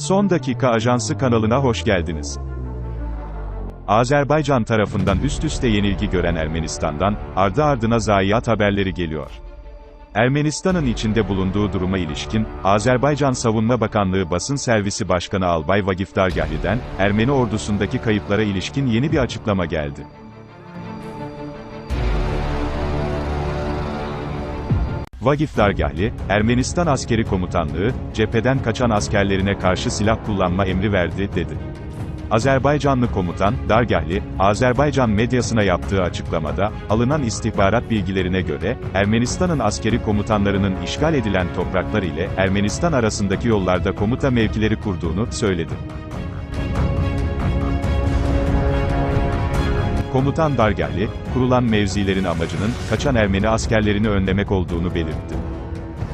Son dakika ajansı kanalına hoş geldiniz. Azerbaycan tarafından üst üste yenilgi gören Ermenistan'dan, ardı ardına zayiat haberleri geliyor. Ermenistan'ın içinde bulunduğu duruma ilişkin, Azerbaycan Savunma Bakanlığı Basın Servisi Başkanı Albay Vagif Dargahli'den, Ermeni ordusundaki kayıplara ilişkin yeni bir açıklama geldi. Vagif Dargahli, Ermenistan Askeri Komutanlığı, cepheden kaçan askerlerine karşı silah kullanma emri verdi, dedi. Azerbaycanlı komutan, Dargahli, Azerbaycan medyasına yaptığı açıklamada, alınan istihbarat bilgilerine göre, Ermenistan'ın askeri komutanlarının işgal edilen topraklar ile Ermenistan arasındaki yollarda komuta mevkileri kurduğunu söyledi. Komutan Dargahli, kurulan mevzilerin amacının, kaçan Ermeni askerlerini önlemek olduğunu belirtti.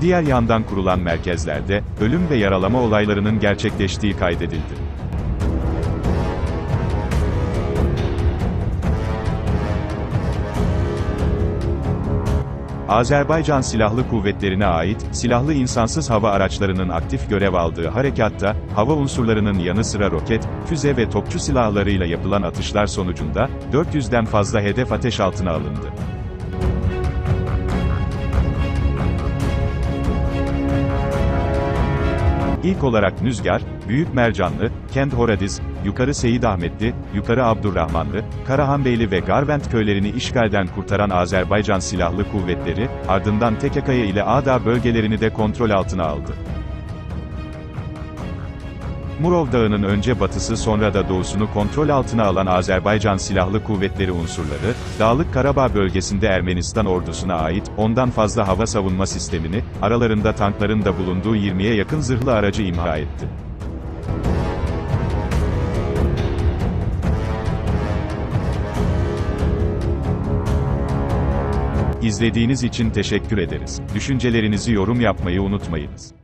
Diğer yandan kurulan merkezlerde, ölüm ve yaralama olaylarının gerçekleştiği kaydedildi. Azerbaycan Silahlı Kuvvetlerine ait, silahlı insansız hava araçlarının aktif görev aldığı harekatta, hava unsurlarının yanı sıra roket, füze ve topçu silahlarıyla yapılan atışlar sonucunda, 400'den fazla hedef ateş altına alındı. İlk olarak Nüzgar, Büyük Mercanlı, Kent Horadiz, Yukarı Seyit Ahmetli, Yukarı Abdurrahmanlı, Karahanbeyli ve Garbent köylerini işgalden kurtaran Azerbaycan Silahlı Kuvvetleri, ardından Tekekaya ile Ağdağ bölgelerini de kontrol altına aldı. Murov Dağı'nın önce batısı sonra da doğusunu kontrol altına alan Azerbaycan Silahlı Kuvvetleri unsurları, Dağlık Karabağ bölgesinde Ermenistan ordusuna ait, ondan fazla hava savunma sistemini, aralarında tankların da bulunduğu 20'ye yakın zırhlı aracı imha etti. İzlediğiniz için teşekkür ederiz. Düşüncelerinizi yorum yapmayı unutmayınız.